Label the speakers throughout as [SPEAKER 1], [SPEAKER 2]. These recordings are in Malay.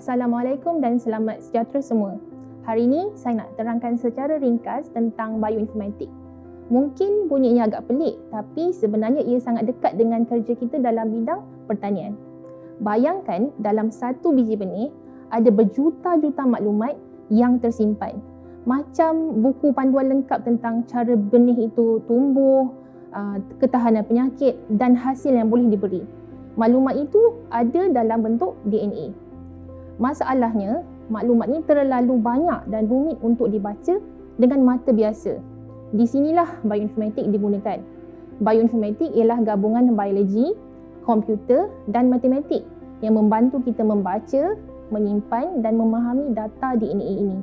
[SPEAKER 1] Assalamualaikum dan selamat sejahtera semua. Hari ini saya nak terangkan secara ringkas tentang bioinformatik. Mungkin bunyinya agak pelik tapi sebenarnya ia sangat dekat dengan kerja kita dalam bidang pertanian. Bayangkan dalam satu biji benih ada berjuta-juta maklumat yang tersimpan. Macam buku panduan lengkap tentang cara benih itu tumbuh, uh, ketahanan penyakit dan hasil yang boleh diberi. Maklumat itu ada dalam bentuk DNA. Masalahnya, maklumat ini terlalu banyak dan rumit untuk dibaca dengan mata biasa. Di sinilah bioinformatik digunakan. Bioinformatik ialah gabungan biologi, komputer dan matematik yang membantu kita membaca, menyimpan dan memahami data DNA ini.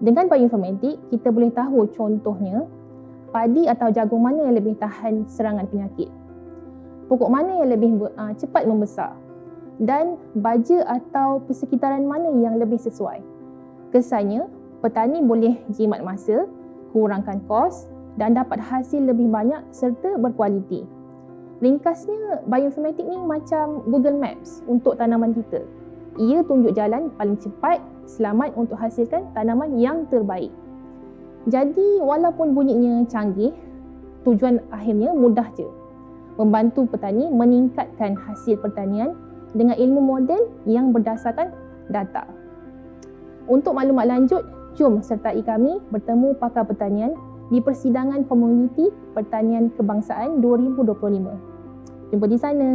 [SPEAKER 1] Dengan bioinformatik, kita boleh tahu contohnya padi atau jagung mana yang lebih tahan serangan penyakit. Pokok mana yang lebih uh, cepat membesar dan baja atau persekitaran mana yang lebih sesuai. Kesannya, petani boleh jimat masa, kurangkan kos dan dapat hasil lebih banyak serta berkualiti. Ringkasnya, bioinformatik ni macam Google Maps untuk tanaman kita. Ia tunjuk jalan paling cepat, selamat untuk hasilkan tanaman yang terbaik. Jadi, walaupun bunyinya canggih, tujuan akhirnya mudah je. Membantu petani meningkatkan hasil pertanian dengan ilmu model yang berdasarkan data. Untuk maklumat lanjut, jom sertai kami bertemu pakar pertanian di persidangan komuniti pertanian kebangsaan 2025. Jumpa di sana.